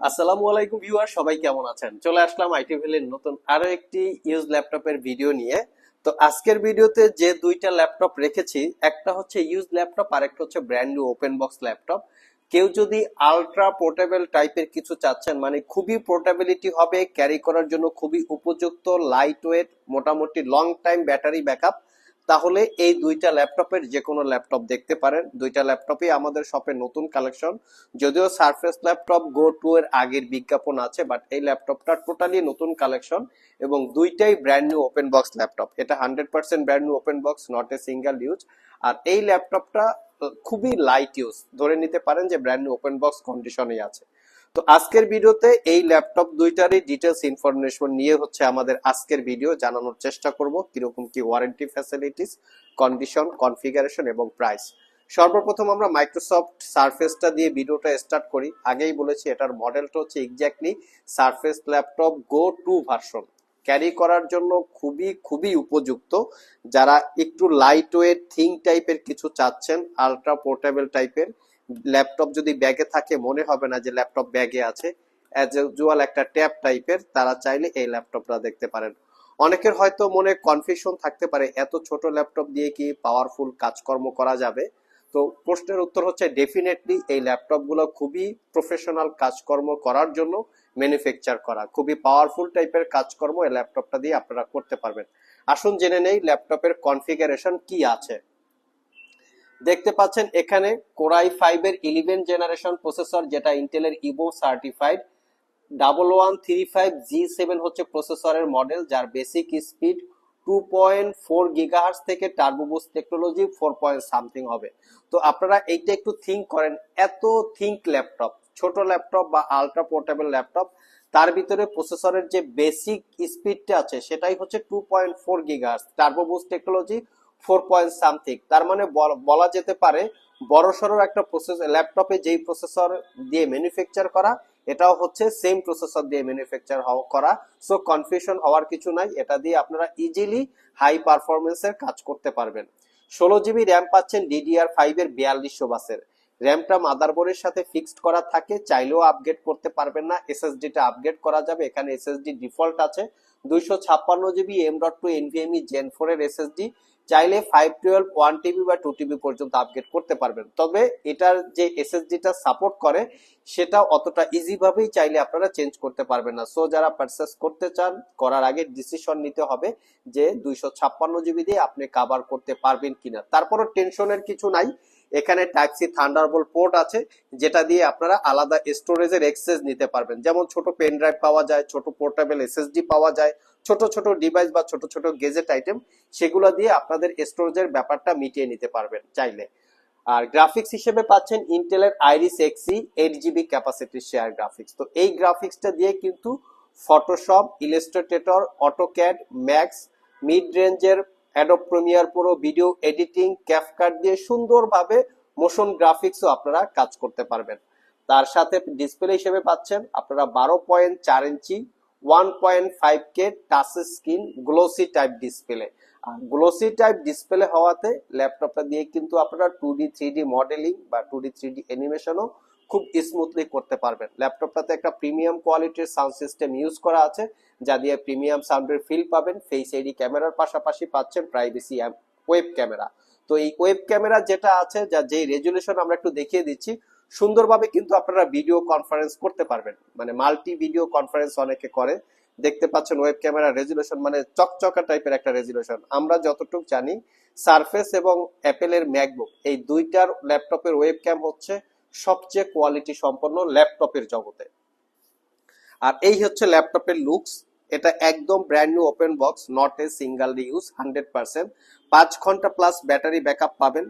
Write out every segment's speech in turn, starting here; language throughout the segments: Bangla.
আসসালামু আলাইকুম ভিউয়ার, সবাই কেমন আছেন? চলে আসলাম আইটি ভ্যালির নতুন আরও একটি ইউজ ল্যাপটপের ভিডিও নিয়ে। তো আজকের ভিডিওতে যে দুইটা ল্যাপটপ রেখেছি, একটা হচ্ছে ইউজ ল্যাপটপ আর একটা হচ্ছে brand new open box laptop. কেউ যদি আলট্রা পোর্টেবল টাইপের কিছু চাচ্ছেন মানে খুবই পোর্টেবিলিটি হবে ক্যারি করার জন্য খুবই উপযুক্ত লাইট ওয়েট মোটামুটি লং টাইম ব্যাটারি ব্যাকআপ তাহলে এই দুইটা ল্যাপটপের যে কোনো ল্যাপটপ দেখতে পারেন। দুইটা ল্যাপটপই আমাদের শপে নতুন কালেকশন। যদিও সারফেস ল্যাপটপ গো টু এর আগের বিজ্ঞাপন আছে বাট এই ল্যাপটপটা টোটালি নতুন কালেকশন এবং দুইটাই brand new open box laptop. এটা hundred percent brand new open box not a single use আর এই ল্যাপটপটা খুবই লাইট ইউজ ধরে নিতে পারেন যে ব্র্যান্ড নিউ ওপেন বক্স কন্ডিশনে আছে। তো আজকের ভিডিওতে এই ল্যাপটপ দুইটারই ডিটেলস ইনফরমেশন নিয়ে হচ্ছে আমাদের আজকের ভিডিও জানানোর চেষ্টা করব, কীরকম কি ওয়ারেন্টি ফ্যাসিলিটিস কন্ডিশন কনফিগারেশন এবং প্রাইস সর্বপ্রথম আমরা মাইক্রোসফট সারফেসটা দিয়ে ভিডিওটা স্টার্ট করি। আগেই বলেছি এটার মডেলটা হচ্ছে exactly Surface Laptop Go two version carry করার জন্য খুবই খুবই উপযুক্ত। যারা একটু লাইট ওয়েট থিং টাইপের কিছু চাচ্ছেন আলট্রা পোর্টেবল টাইপের ল্যাপটপ যদি ব্যাগে থাকে, মনে হবে না যে ল্যাপটপ ব্যাগে আছে। অ্যাজ একটা ট্যাব টাইপের, তারা চাইলে এই ল্যাপটপটা দেখতে পারেন। অনেকের হয়তো মনে কনফিউশন থাকতে পারে, এত ছোট ল্যাপটপ দিয়ে কি পাওয়ারফুল কাজকর্ম করা যাবে? তো প্রশ্নের উত্তর হচ্ছে ডেফিনেটলি এই ল্যাপটপগুলো খুবই প্রফেশনাল কাজকর্ম করার জন্য ম্যানুফ্যাকচার করা। খুবই পাওয়ারফুল টাইপের কাজকর্ম এই ল্যাপটপটা দিয়ে আপনারা করতে পারবেন। আসুন জেনে নেই ল্যাপটপের কনফিগারেশন কি আছে। দেখতে পাচ্ছেন এখানে কোরাই ফাইভ এর ইলেভেন জেনারেশন প্রসেসর, যেটা ইন্টেলের Evo certified. Double one three five G seven হচ্ছে প্রসেসরের মডেল, যার basic speed two point four gigahertz থেকে turbo boost technology four point something হবে। তো আপনারা এইটা একটু থিঙ্ক করেন, এত থিঙ্ক ল্যাপটপ, ছোট ল্যাপটপ বা আলট্রা পোর্টেবল ল্যাপটপ, তার ভিতরে প্রসেসরের যে বেসিক স্পিডটা আছে, সেটাই হচ্ছে two point four gigahertz turbo boost technology four point something. তার মানে বলা যেতে পারে বড় সড়ো একটা প্রসেস ল্যাপটপে যেই প্রসেসর দিয়ে ম্যানুফ্যাকচার করা, এটাও হচ্ছে সেম প্রসেসর দিয়ে ম্যানুফ্যাকচার করা। সো কনফিউশন হওয়ার কিছু নাই। এটা দিয়ে আপনারা ইজিলি হাই পারফরমেন্সের কাজ করতে পারবেন। ষোলো জিবি র্যাম পাচ্ছেন ডিডিআর ফাইভ এর বিয়াল্লিশশো বাসের। র্যামটা মাদারবোর্ডের সাথে ফিক্সড করা থাকে, চাইলেও আপগ্রেড করতে পারবেন না। এসএসডিটা আপগ্রেড করা যাবে। এখানে এসএসডি ডিফল্ট আছে। দুইশো ছাপ্পান্ন GB M dot two NVMe gen four এর এসএসডি চাইলে ফাইভ টুয়েলভ ওয়ান টিবি বা টু টিবি পর্যন্ত আপগ্রেড করতে পারবেন। তবে এটার যে এসএসডিটা সাপোর্ট করে সেটা অতটা ইজিভাবেই চাইলে আপনারা চেঞ্জ করতে পারবেন না। সো যারা পারচেস করতে চান, করার আগে ডিসিশন নিতে হবে যে দুইশো ছাপ্পান্ন জিবি দিয়ে আপনি কাভার করতে পারবেন কিনা। তারপরও টেনশনের কিছু নাই। এখানে টাইপ সি থান্ডারবোল্ট পোর্ট আছে, যেটা দিয়ে আপনারা আলাদা স্টোরেজের এক্সেস নিতে পারবেন। যেমন ছোট পেন ড্রাইভ পাওয়া যায়, ছোট পোর্টেবল এসএসডি পাওয়া যায় ছোট ছোট ডিভাইস বা ছোট ছোট গেজেট আইটেম সেগুলো দিয়ে আপনাদের স্টোরেজের ব্যাপারটা মিটিয়ে নিতে পারবেন চাইলে। আর গ্রাফিক্স হিসেবে পাচ্ছেন ইন্টেলের আইরিস এক্সি এইট জিবি ক্যাপাসিটির শেয়ার গ্রাফিক্স তো এই গ্রাফিক্সটা দিয়ে কিন্তু Photoshop Illustrator AutoCAD Max mid রেঞ্জের Adobe Premiere Pro video editing CapCut দিয়ে সুন্দরভাবে মোশন গ্রাফিক্সও আপনারা কাজ করতে পারবেন। তার সাথে ডিসপ্লে হিসেবে পাচ্ছেন আপনারা বারো পয়েন্ট চার ইঞ্চি one point five K touch screen glossy type display আর গ্লোসি টাইপ ডিসপ্লে হওয়াতে ল্যাপটপটা দিয়ে কিন্তু আপনারা two D three D modelling বা টু ডি থ্রি ডি অ্যানিমেশনও খুব স্মুথলি করতে পারবেন। ল্যাপটপটাতে একটা প্রিমিয়াম কোয়ালিটির সাউন্ড সিস্টেম ইউজ করা আছে, যা দিয়ে প্রিমিয়াম সাউন্ডের ফিল পাবেন। ফেস আইডি ক্যামেরার পাশাপাশি পাচ্ছেন প্রাইভেসি ওয়েব ক্যামেরা তো এই ওয়েব ক্যামেরা যেটা আছে, যা যেই রেজুলেশন আমরা একটু দেখিয়ে দিচ্ছি সুন্দরভাবে কিন্তু আপনারা ভিডিও কনফারেন্স করতে পারবেন। মানে মাল্টি ভিডিও কনফারেন্স অনেকে করে। দেখতে পাচ্ছেন ওয়েব ক্যামেরা রেজুলেশন মানে চকচকা টাইপের একটা রেজুলেশন আমরা যতটুকু জানি সারফেস এবং অ্যাপেলের ম্যাকবুক এই দুইটার ল্যাপটপের ওয়েব ক্যাম হচ্ছে সবচেয়ে কোয়ালিটি সম্পন্ন ল্যাপটপের জগতে। আর এই হচ্ছে ল্যাপটপের লুকস এটা একদম brand new open box not a single use hundred percent পাঁচ ঘণ্টা প্লাস ব্যাটারি ব্যাকআপ পাবেন।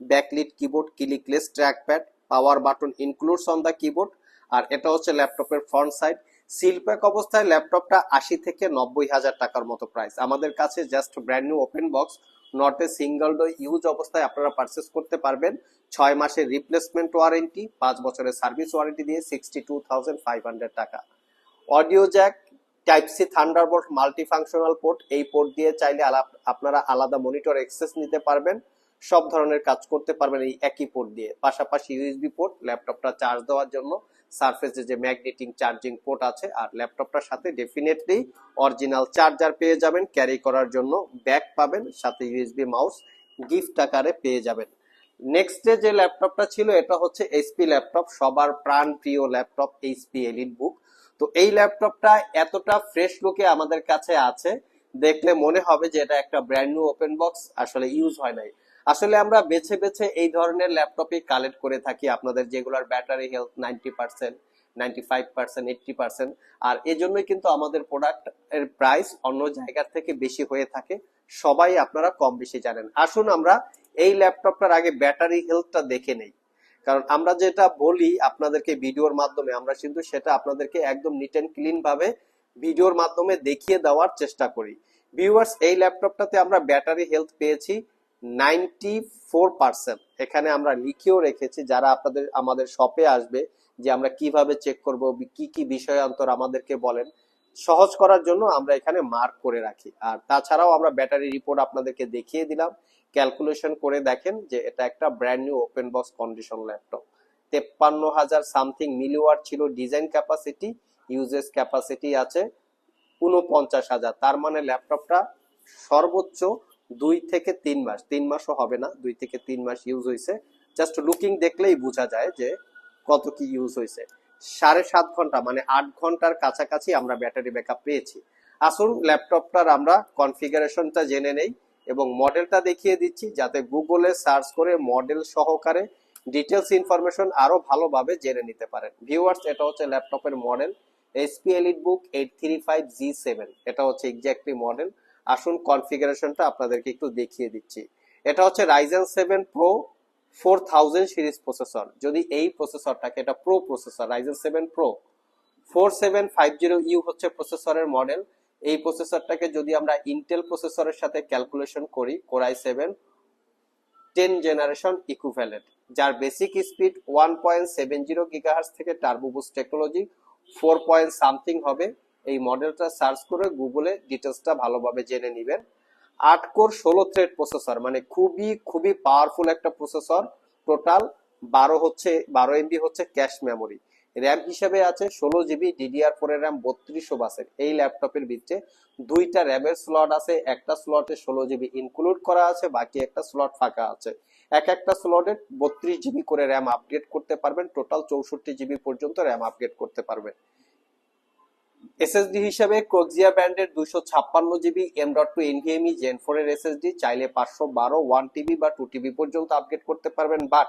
Backlit keyboard clickless trackpad power button includes on the keyboard আর এটা হচ্ছে ল্যাপটপের ফ্রন্ট সাইড সিল প্যাক অবস্থায় ল্যাপটপটা আশি থেকে নব্বই হাজার টাকার মতো প্রাইস আমাদের কাছে just brand new open box not a single do use অবস্থায় আপনারা পারচেস করতে পারবেন। ছয় মাসের রিপ্লেসমেন্ট ওয়ারেন্টি পাঁচ বছরের সার্ভিস ওয়ারেন্টি দিয়ে sixty two thousand five hundred টাকা। Audio jack type C Thunderbolt multi functional port এই পোর্ট দিয়ে চাইলে আপনারা আলাদা মনিটর অ্যাক্সেস নিতে পারবেন। সব ধরনের কাজ করতে পারবেন এই একই পোর্ট দিয়ে। পাশাপাশি ইউএসবি পোর্ট ল্যাপটপটা চার্জ দেওয়ার জন্য সারফেসে যে ম্যাগনেটিং চার্জিং পোর্ট আছে, আর ল্যাপটপটার সাথে ডেফিনেটলি অরিজিনাল চার্জার পেয়ে যাবেন ক্যারি করার জন্য ব্যাগ পাবেন, সাথে ইউএসবি মাউস গিফট আকারে পেয়ে যাবেন। নেক্সট যে ল্যাপটপটা ছিল, এটা হচ্ছে এইচপি ল্যাপটপ সবার প্রাণ প্রিয় ল্যাপটপ এইচপি এলিট বুক তো এই ল্যাপটপটা এতটা ফ্রেশ লুকে আমাদের কাছে আছে, দেখলে মনে হবে যে এটা একটা ব্র্যান্ড নিউ ওপেন বক্স আসলে ইউজ হয় নাই। আসলে আমরা বেছে বেছে এই ধরনের ল্যাপটপই কালেক্ট করে থাকি আপনাদের যেগুলোর battery health ninety percent ninety five percent eighty percent আর এজন্যই কিন্তু আমাদের প্রোডাক্টের প্রাইস অন্য জায়গার থেকে বেশি হয়ে থাকে। সবাই আপনারা কম বেশি জানেন। আসুন আমরা এই ল্যাপটপটার আগে ব্যাটারি হেলথটা দেখে নেই। কারণ আমরা যেটা বলি আপনাদেরকে ভিডিওর মাধ্যমে, আমরা কিন্তু সেটা আপনাদেরকে একদম নিট অ্যান্ড ক্লিন ভাবে ভিডিওর মাধ্যমে দেখিয়ে দেওয়ার চেষ্টা করি। ভিউয়ার্স এই ল্যাপটপটাতে আমরা ব্যাটারি হেলথ পেয়েছি। নাইনটি ফোর পার্সেন্ট এখানে আমরা লিখেও রেখেছি, যারা আপনাদের, আমাদের শপে আসবে, যে আমরা কীভাবে চেক করব কি কি বিষয়ান্তর আমাদেরকে বলেন, সহজ করার জন্য আমরা এখানে মার্ক করে রাখি। আর তাছাড়াও আমরা ব্যাটারি রিপোর্ট আপনাদেরকে দেখিয়ে দিলাম। ক্যালকুলেশন করে দেখেন যে এটা একটা brand new open box condition laptop তেপ্পান্ন হাজার সামথিং মিলিওয়াট ছিল ডিজাইন ক্যাপাসিটি ইউজেস ক্যাপাসিটি আছে উনপঞ্চাশ হাজার। তার মানে ল্যাপটপটা সর্বোচ্চ দুই থেকে তিন মাস, তিন মাসও হবে না, দুই থেকে তিন মাস ইউজ হয়েছে জাস্ট লুকিং দেখলেই বোঝা যায় যে কত কি ইউজ হয়েছে সাড়ে সাত ঘণ্টা মানে আট ঘণ্টার কাছাকাছি আমরা ব্যাটারি ব্যাকআপ পেয়েছি। আসুন ল্যাপটপটার আমরা কনফিগারেশনটা জেনে নেই এবং মডেলটা দেখিয়ে দিচ্ছি, যাতে গুগলে সার্চ করে মডেল সহকারে ডিটেলস ইনফরমেশন আরও ভালোভাবে জেনে নিতে পারেন। ভিউয়ার্স এটা হচ্ছে ল্যাপটপের model HP EliteBook eight three five G seven এটা হচ্ছে এক্স্যাক্টলি মডেল আসুন কনফিগারেশনটা আপনাদেরকে একটু দেখিয়ে দিচ্ছি। এটা হচ্ছে Ryzen seven pro four thousand series processor যদি এই প্রসেসরটাকে এটা pro processor Ryzen seven pro four seven five zero U হচ্ছে প্রসেসরের মডেল এই প্রসেসরটাকে যদি আমরা ইন্টেল প্রসেসরের সাথে ক্যালকুলেশন করি core i seven ten generation equivalent যার basic speed one point seven zero gigahertz থেকে turbo boost technology four point something হবে। এই মডেলটা সার্চ করে গুগলে ডিটেলসটা ভালোভাবে জেনে নেবেন। আট কোর ষোলো থ্রেড প্রসেসর মানে খুবই খুবই পাওয়ারফুল একটা প্রসেসর টোটাল বারো হচ্ছে, বারো এমবি হচ্ছে ক্যাশ মেমোরি র্যাম হিসেবে আছে ষোলো জিবি ডিডিআর ফোর র্যাম বত্রিশশো বাসের। এই ল্যাপটপের ভিতরে দুইটা র্যামের স্লট আছে, একটা স্লটে ষোলো জিবি ইনক্লুড করা আছে, বাকি একটা স্লট ফাঁকা আছে। এক একটা স্লটে বত্রিশ জিবি করে র্যাম আপগ্রেড করতে পারবেন টোটাল চৌষট্টি জিবি পর্যন্ত র্যাম আপডেট করতে পারবেন। এসএসডি হিসেবে কোক্সিয়া ব্র্যান্ডের দুশো ছাপ্পান্ন GB M dot two NVMe gen four এর এসএসডি চাইলে পাঁচশো বারো ওয়ান টিবি বা টু টিবি পর্যন্ত আপগ্রেড করতে পারবেন বাট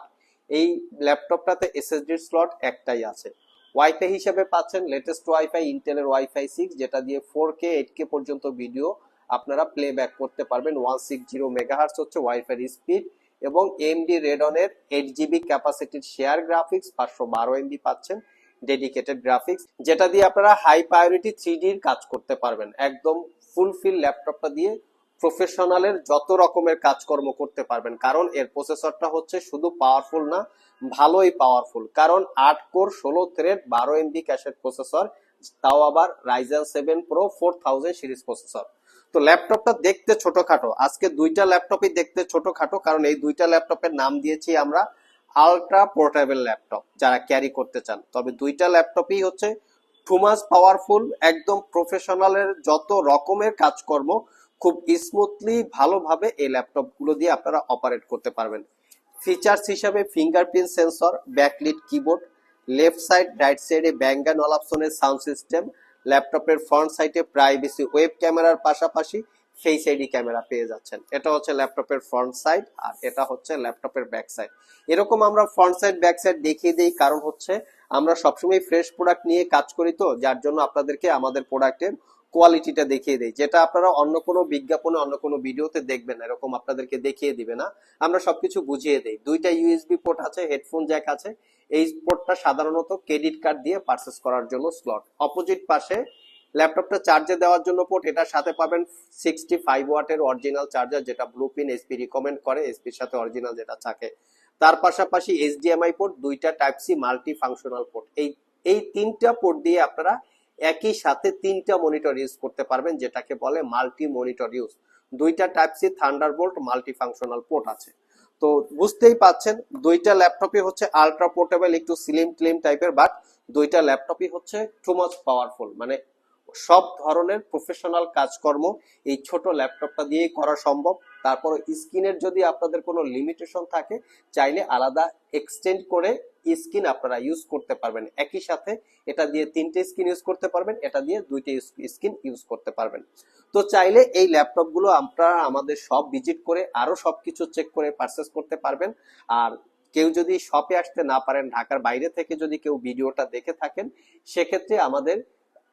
এই ল্যাপটপটাতে এসএসডির স্লট একটাই আছে। ওয়াইফাই হিসেবে পাচ্ছেন লেটেস্ট ওয়াইফাই ইন্টেলের ওয়াইফাই সিক্স যেটা দিয়ে ফোর কে এইট কে পর্যন্ত ভিডিও আপনারা প্লে ব্যাক করতে পারবেন। ওয়ান সিক্স জিরো মেগাহার্স হচ্ছে ওয়াইফাই স্পিড এবং এমডি রেডনের এইট জিবি ক্যাপাসিটির শেয়ার গ্রাফিক্স পাঁচশো বারো এমবি পাচ্ছেন। ডেডিকেটেড গ্রাফিক্স যেটা দিয়ে আপনারা হাই প্রায়োরিটি থ্রি কাজ করতে পারবেন। একদম ফুলফিল ল্যাপটপটা দিয়ে প্রফেশনালের যত রকমের কাজকর্ম করতে পারবেন। কারণ এর প্রসেসরটা হচ্ছে শুধু পাওয়ারফুল না, ভালোই পাওয়ারফুল কারণ আট কোর, ষোলো থ্রেড বারো এমবি ক্যাশের প্রসেসর তাও আবার Ryzen seven pro four thousand series processor তো ল্যাপটপটা দেখতে ছোটখাটো। আজকে দুইটা ল্যাপটপই দেখতে ছোটখাটো, কারণ এই দুইটা ল্যাপটপের নাম দিয়েছি আমরা আলট্রা পোর্টেবল ল্যাপটপ যারা ক্যারি করতে চান। তবে দুইটা ল্যাপটপই হচ্ছে টু মাস পাওয়ারফুল একদম প্রফেশনালের যত রকমের কাজকর্ম, খুব স্মুথলি ভালোভাবে এই ল্যাপটপগুলো দিয়ে আপনারা অপারেট করতে পারবেন। ফিচার্স হিসাবে fingerprint sensor backlit keyboard left side right সাইডে ব্যাঙ্গান অলাপসনের সাউন্ড সিস্টেম ল্যাপটপের ফ্রন্ট সাইডে প্রাইভেসি ওয়েব ক্যামেরার পাশাপাশি ফেস আইডি ক্যামেরা পেয়ে যাচ্ছেন। এটা হচ্ছে ল্যাপটপের ফ্রন্ট সাইড আর এটা হচ্ছে ল্যাপটপের ব্যাক সাইড এরকম আমরা ফ্রন্ট সাইড ব্যাক সাইড দেখিয়ে দিই, কারণ হচ্ছে আমরা সবসময় ফ্রেশ প্রোডাক্ট নিয়ে কাজ করি তো, যার জন্য আপনাদেরকে আমাদের প্রোডাক্টের কোয়ালিটিটা দেখিয়ে দেই। যেটা আপনারা অন্য কোনো বিজ্ঞাপনে, অন্য কোনো ভিডিওতে দেখবেন না, এরকম আপনাদেরকে দেখিয়ে দিবে না। আমরা সবকিছু বুঝিয়ে দেই। দুইটা ইউএসবি পোর্ট আছে হেডফোন জ্যাক আছে। এই পোর্টটা সাধারণত ক্রেডিট কার্ড দিয়ে পারচেস করার জন্য স্লট অপোজিট পাশে ল্যাপটপটা চার্জে দেওয়ার জন্য পোর্ট এটার সাথে পাবেন সিক্সটি ফাইভ ওয়াটের অরিজিনাল চার্জার যেটা ব্লু পিন এসপি রিকমেন্ড করে এসপির সাথে অরিজিনাল যেটা থাকে। তার পাশাপাশি এইচডিএমআই পোর্ট দুইটা type C multi functional port এই এই তিনটা পোর্ট দিয়ে আপনারা একই সাথে তিনটা মনিটর ইউজ করতে পারবেন, যেটাকে বলে মাল্টি মনিটর ইউজ দুইটা type C thunderbolt multi functional port আছে। তো বুঝতেই পাচ্ছেন, দুইটা ল্যাপটপই হচ্ছে আলট্রা পোর্টেবল একটু স্লিম ক্লিম টাইপের বাট দুইটা ল্যাপটপই হচ্ছে টু মাচ পাওয়ারফুল মানে সব ধরনের প্রফেশনাল কাজকর্ম এই ছোট ল্যাপটপটা দিয়েই করা সম্ভব। তারপর স্ক্রিনের যদি আপনাদের কোনো লিমিটেশন থাকে, চাইলে আলাদা এক্সটেন্ড করে স্ক্রিন আপনারা ইউজ করতে পারবেন। একই সাথে এটা দিয়ে তিনটে স্ক্রিন ইউজ করতে পারবেন, এটা দিয়ে দুইটা স্ক্রিন ইউজ করতে পারবেন। তো চাইলে এই ল্যাপটপগুলো আপনারা আমাদের সব ভিজিট করে আরও সবকিছু চেক করে পারচেস করতে পারবেন। আর কেউ যদি শপে আসতে না পারেন, ঢাকার বাইরে থেকে যদি কেউ ভিডিওটা দেখে থাকেন, সেক্ষেত্রে আমাদের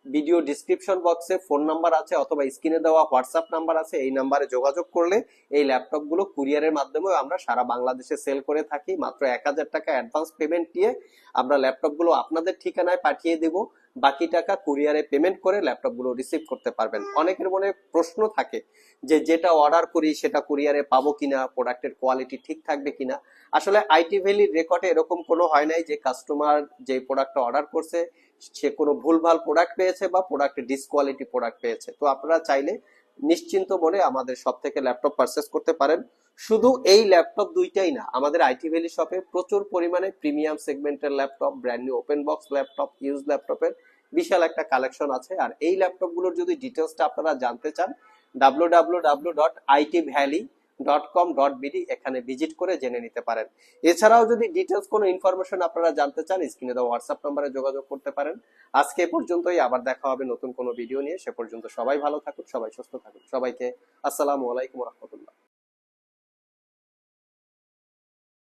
ভিডিও ডিসক্রিপশন বক্সে ফোন নাম্বার আছে অথবা স্ক্রিনে দেওয়া হোয়াটসঅ্যাপ নাম্বার আছে, এই নাম্বারে যোগাযোগ করলে এই ল্যাপটপগুলো কুরিয়ারের মাধ্যমেও আমরা সারা বাংলাদেশে সেল করে থাকি। মাত্র এক হাজার টাকা অ্যাডভান্স পেমেন্ট দিয়ে আমরা ল্যাপটপগুলো আপনাদের ঠিকানায় পাঠিয়ে দেব। বাকি টাকা কুরিয়ারে পেমেন্ট করে ল্যাপটপগুলো রিসিভ করতে পারবেন। অনেকের মনে প্রশ্ন থাকে যে যেটা অর্ডার করি সেটা কুরিয়ারে পাবো কিনা প্রোডাক্টের কোয়ালিটি ঠিক থাকবে কিনা? আসলে আইটি ভ্যালির রেকর্ডে এরকম কোনো হয় নাই যে কাস্টমার যে প্রোডাক্টটা অর্ডার করছে, সে কোনো ভুলভাল প্রোডাক্ট পেয়েছে বা প্রোডাক্টে ডিসকোয়ালিটি প্রোডাক্ট পেয়েছে। তো আপনারা চাইলে নিশ্চিন্ত মনে আমাদের সব থেকে ল্যাপটপ পারচেস করতে পারেন। শুধু এই ল্যাপটপ দুইটাই না, আমাদের আইটি ভ্যালি শপে প্রচুর পরিমাণে প্রিমিয়াম সেগমেন্টের laptop brand new open box laptop use ল্যাপটপের বিশাল একটা কালেকশন আছে। আর এই ল্যাপটপগুলোর যদি ডিটেলসটা আপনারা জানতে চান W W W dot valley dot com dot BD এখানে ভিজিট করে জেনে নিতে পারেন। এছাড়াও যদি ডিটেলস কোনো ইনফরমেশন আপনারা জানতে চান স্ক্রিনে দেওয়া হোয়াটসঅ্যাপ নাম্বারে যোগাযোগ করতে পারেন। আজকে পর্যন্তই, আবার দেখা হবে নতুন কোনো ভিডিও নিয়ে। সে পর্যন্ত সবাই ভালো থাকুন, সবাই সুস্থ থাকুন। সবাইকে আসসালামু আলাইকুম রহমতুল্লাহ।